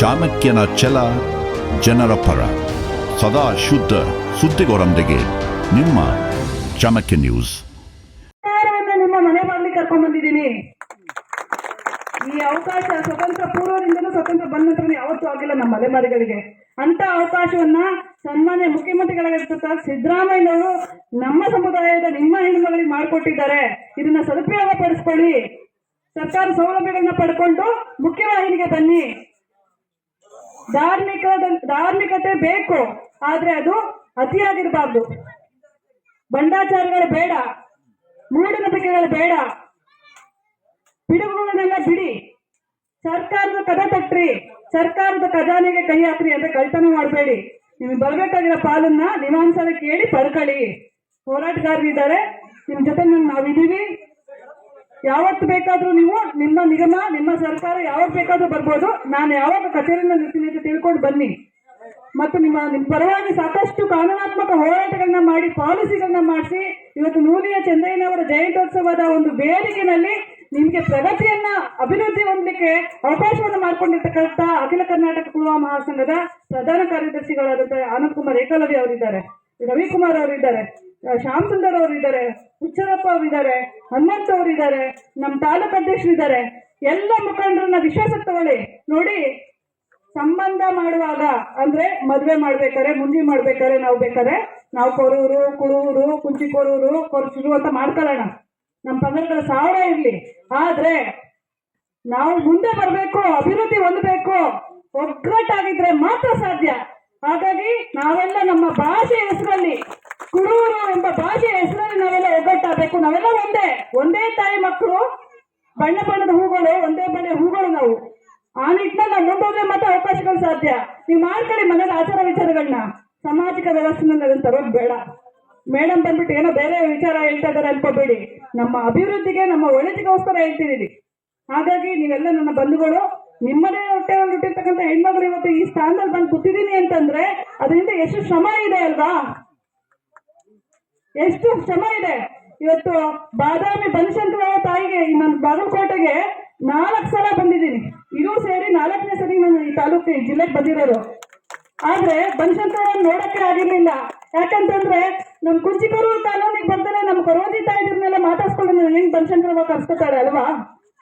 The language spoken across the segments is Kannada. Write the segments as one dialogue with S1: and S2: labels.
S1: ಚಾಣಕ್ಯನ ಛಲ ಜನರ ಪರ. ಸದಾ ಶುದ್ಧ ಸುದ್ದಿಗೋರೊಂದಿಗೆ ನಿಮ್ಮ ಚಾಣಕ್ಯ ನ್ಯೂಸ್.
S2: ನಿಮ್ಮ ಮನೆ ಬಾಗಿಲಿಗೆ ಕರ್ಕೊಂಡ್ ಬಂದಿದ್ದೀನಿ. ಈ ಅವಕಾಶ ಸ್ವತಂತ್ರ ಪೂರ್ವದಿಂದಲೂ ಸ್ವತಂತ್ರ ಬಂದ ನಂತರ ಯಾವತ್ತೂ ಆಗಿಲ್ಲ ನಮ್ಮ ಅಲೆಮಾರಿಗಳಿಗೆ ಅಂತ ಅವಕಾಶವನ್ನ ಸನ್ಮಾನ್ಯ ಮುಖ್ಯಮಂತ್ರಿಗಳಾಗಿರ್ತಕ್ಕ ಸಿದ್ದರಾಮಯ್ಯನವರು ನಮ್ಮ ಸಮುದಾಯದ ನಿಮ್ಮ ಹೆಣ್ಮಗಳಿಗೆ ಮಾಡಿಕೊಟ್ಟಿದ್ದಾರೆ. ಇದನ್ನ ಸದುಪಯೋಗ ಪಡಿಸ್ಕೊಳ್ಳಿ ಸರ್ಕಾರ ಸೌಲಭ್ಯಗಳನ್ನ ಪಡ್ಕೊಂಡು ಮುಖ್ಯವಾಹಿನಿಗೆ ಬನ್ನಿ. ಧಾರ್ಮಿಕ ಧಾರ್ಮಿಕತೆ ಬೇಕು, ಆದ್ರೆ ಅದು ಅತಿಯಾಗಿರಬಾರ್ದು. ಬಂಡಾಚಾರಗಳು ಬೇಡ, ಮೂಢನಂಬಿಕೆಗಳು ಬೇಡ. ಪಿಡುಗುಗಳನ್ನೆಲ್ಲ ಬಿಡಿ. ಸರ್ಕಾರದ ಕದ ತಟ್ರಿ, ಸರ್ಕಾರದ ಖಜಾನೆಗೆ ಕೈ ಹಾಕ್ರಿ ಅಂತ ಕಳ್ತನ ಮಾಡಬೇಡಿ. ನಿಮ್ಗೆ ಬರ್ಬೇಕಾಗಿರೋ ಪಾಲನ್ನ ನಿಮಾಂಸದ ಕೇಳಿ ಪಡ್ಕೊಳ್ಳಿ. ಹೋರಾಟಗಾರರಿದ್ದಾರೆ ನಿಮ್ ಜೊತೆ ನಾವಿದೀವಿ ಯಾವತ್ತು ಬೇಕಾದ್ರೂ ನೀವು ನಿಮ್ಮ ನಿಗಮ, ನಿಮ್ಮ ಸರ್ಕಾರ ಯಾವತ್ತು ಬೇಕಾದ್ರೂ ಬರ್ಬೋದು. ನಾನು ಯಾವಾಗ ಕಚೇರಿಯಿಂದ ಇರ್ತೀನಿ ಅಂತ ತಿಳ್ಕೊಂಡು ಬನ್ನಿ. ಮತ್ತು ನಿಮ್ಮ ನಿಮ್ಮ ಪರವಾಗಿ ಸಾಕಷ್ಟು ಕಾನೂನಾತ್ಮಕ ಹೋರಾಟಗಳನ್ನ ಮಾಡಿ, ಪಾಲಿಸಿಗಳನ್ನ ಮಾಡಿಸಿ, ಇವತ್ತು ನೂಲಿಯ ಚಂದ್ರಯ್ಯನವರ ಜಯಂತ್ಯೋತ್ಸವದ ಒಂದು ಬೇಡಿಕೆನಲ್ಲಿ ನಿಮಗೆ ಪ್ರಗತಿಯನ್ನ ಅಭಿವೃದ್ಧಿ ಹೊಂದಲಿಕ್ಕೆ ಅವಕಾಶವನ್ನು ಮಾಡಿಕೊಂಡಿರ್ತಕ್ಕಂಥ ಅಖಿಲ ಕರ್ನಾಟಕ ಕುಳುವ ಮಹಾಸಂಘದ ಪ್ರಧಾನ ಕಾರ್ಯದರ್ಶಿಗಳಾದಂತಹ ಆನಂದ್ ಕುಮಾರ್ ಏಕಲವ್ಯ ಅವರಿದ್ದಾರೆ. ರವಿಕುಮಾರ್ ಅವರಿದ್ದಾರೆ. ಶ್ಯಾಮ್ ಸುಂದರ್ ಅವರಿದ್ದಾರೆ, ಹುಚ್ಚರಪ್ಪ ಅವರಿದ್ದಾರೆ, ಹನುಮಂತ ಅವರಿದ್ದಾರೆ, ನಮ್ಮ ತಾಲೂಕು ಅಧ್ಯಕ್ಷರಿದ್ದಾರೆ ಎಲ್ಲ ಮುಖಂಡರನ್ನ ವಿಶ್ವಾಸಕ್ಕೆ ತಗೊಳ್ಳಿ. ನೋಡಿ, ಸಂಬಂಧ ಮಾಡುವಾಗ, ಅಂದ್ರೆ ಮದ್ವೆ ಮಾಡ್ಬೇಕಾರೆ ಮುಂಜಿ ಮಾಡ್ಬೇಕಾರೆ ನಾವು ಬೇಕಾರೆ ನಾವು ಕೊರೂರು, ಕುಳೂರು ಕುಂಚಿ ಕೊರೂರು ಕೊರಚೂರು ಅಂತ ಮಾಡ್ಕೊಳ್ಳೋಣ. ನಮ್ಮ ಪಂಗಡಗಳ ಸಾವಿರ ಇರ್ಲಿ. ಆದ್ರೆ, ನಾವು ಮುಂದೆ ಬರಬೇಕು, ಅಭಿವೃದ್ಧಿ ಹೊಂದಬೇಕು, ಒಗ್ಗಟ್ಟಾಗಿದ್ರೆ ಮಾತ್ರ ಸಾಧ್ಯ. ಹಾಗಾಗಿ ನಾವೆಲ್ಲ ನಮ್ಮ ಭಾಷೆ ಹೆಸರಲ್ಲಿ ಕುಡೂರು ಎಂಬ ಭಾಷೆಯ ಹೆಸರಲ್ಲಿ ನಾವೆಲ್ಲ ಒಗ್ಗಟ್ಟಾಗಬೇಕು. ನಾವೆಲ್ಲ ಒಂದೇ ಒಂದೇ ತಾಯಿ ಮಕ್ಕಳು, ಬಣ್ಣ ಬಣ್ಣದ ಹೂಗಳು, ಒಂದೇ ಬಣ್ಣ ಹೂಗಳು ನಾವು. ಆ ನಿಟ್ಟಿನಲ್ಲಿ ನಾವು ಮುಂದೋದ್ರೆ ಮಾತ್ರ ಅವಕಾಶಗಳು ಸಾಧ್ಯ. ನೀವು ಮಾಡ್ಕೊಳ್ಳಿ ಮನೇಲಿ ಆಚಾರ ವಿಚಾರಗಳನ್ನ. ಸಾಮಾಜಿಕ ವ್ಯವಸ್ಥೆನಲ್ಲಿ ತರೋದು ಬೇಡ. ಮೇಡಮ್ ಬಂದ್ಬಿಟ್ಟು ಏನೋ ಬೇರೆ ವಿಚಾರ ಹೇಳ್ತಾ ಇದಾರೆ ಅನ್ಕೋಬೇಡಿ. ನಮ್ಮ ಅಭಿವೃದ್ಧಿಗೆ, ನಮ್ಮ ಒಳಿತಿಗೋಸ್ಕರ ಹೇಳ್ತಿದ್ದೀವಿ ಹಾಗಾಗಿ ನೀವೆಲ್ಲ ನನ್ನ ಬಂಧುಗಳು, ನಿಮ್ಮದೇ ಹೊಟ್ಟೆ ಹುಟ್ಟಿರ್ತಕ್ಕಂಥ ಹೆಣ್ಮಗಳು ಇವತ್ತು ಈ ಸ್ಥಾನದಲ್ಲಿ ಬಂದು ಕೂತಿದ್ದೀನಿ ಅಂತಂದ್ರೆ, ಅದರಿಂದ ಎಷ್ಟು ಶ್ರಮ ಇದೆ ಅಲ್ವಾ? ಎಷ್ಟು ಶ್ರಮ ಇದೆ. ಇವತ್ತು ಬಾದಾಮಿ ಬನಶಂಕರ ತಾಯಿಗೆ ನನ್ನ ಬಾಗಲಕೋಟೆಗೆ ನಾಲ್ಕು ಸಲ ಬಂದಿದ್ದೀನಿ. ಇದು ಸೇರಿ ನಾಲ್ಕನೇ ಸರಿ ನಾನು ಈ ತಾಲೂಕು, ಈ ಜಿಲ್ಲೆಗೆ ಬಂದಿರೋರು ಆದ್ರೆ ಬನಶಂಕರ ನೋಡಕ್ಕೆ ಆಗಿರ್ಲಿಲ್ಲ. ಯಾಕಂತಂದ್ರೆ ನಮ್ ಕುಂಚಿಕೂರು ತಾಲೂನಿಗೆ ಬರ್ತಾರೆ ನಮ್ ಕರೋಜಿ ತಾಯಿದ್ರನ್ನೆಲ್ಲ ಮಾತಾಡ್ಸ್ಕೊಂಡು ನಾನು ಹೆಂಗ್ ಬನಶಂಕರವ ಕರ್ಸ್ಕೊತಾರೆ ಅಲ್ವಾ?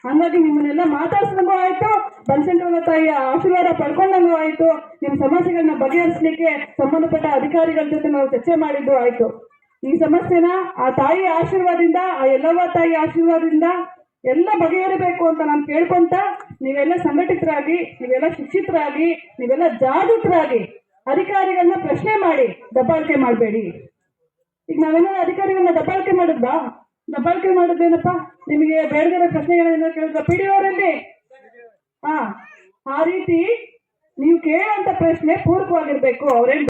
S2: ಹಂಗಾಗಿ ನಿಮ್ಮನ್ನೆಲ್ಲ ಮಾತಾಡ್ಸ್ದಂಗೂ ಆಯ್ತು ಬನಶಂಕರವ ತಾಯಿಯ ಆಶೀರ್ವಾದ ಪಡ್ಕೊಂಡಂಗೂ ಆಯ್ತು. ನಿಮ್ ಸಮಸ್ಯೆಗಳನ್ನ ಬಗೆಹರಿಸಲಿಕ್ಕೆ ಸಂಬಂಧಪಟ್ಟ ಅಧಿಕಾರಿಗಳ ಜೊತೆ ನಾವು ಚರ್ಚೆ ಮಾಡಿದ್ದು ಆಯ್ತು. ಈ ಸಮಸ್ಯೆನ ಆ ತಾಯಿ ಆಶೀರ್ವಾದದಿಂದ, ಆ ಎಲ್ಲವ್ವ ತಾಯಿ ಆಶೀರ್ವಾದದಿಂದ ಎಲ್ಲ ಬಗೆಹರಿಬೇಕು ಅಂತ ನಾನು ಕೇಳ್ಕೊಂತ ನೀವೆಲ್ಲ ಸಂಘಟಿತರಾಗಿ, ನೀವೆಲ್ಲ ಶಿಕ್ಷಿತರಾಗಿ ನೀವೆಲ್ಲ ಜಾಗೃತರಾಗಿ ಅಧಿಕಾರಿಗಳನ್ನ ಪ್ರಶ್ನೆ ಮಾಡಿ, ದಬ್ಬಾಳಿಕೆ ಮಾಡಬೇಡಿ. ಈಗ ನಾವೇನಾದ್ರು ಅಧಿಕಾರಿಗಳನ್ನ ದಬ್ಬಾಳಿಕೆ ಮಾಡಿದ್ವಾ? ದಬ್ಬಾಳಿಕೆ ಮಾಡೋದೇನಪ್ಪ? ನಿಮಗೆ ಬೇಡದಿರೋ ಪ್ರಶ್ನೆಗಳನ್ನ ಕೇಳಿದ್ರ ಪಿ ಡಿ ಅವರಲ್ಲಿ? ಹಾ, ಆ ರೀತಿ ನೀವು ಕೇಳುವಂತ ಪ್ರಶ್ನೆ ಪೂರಕವಾಗಿರ್ಬೇಕು, ಅವ್ರೇನ್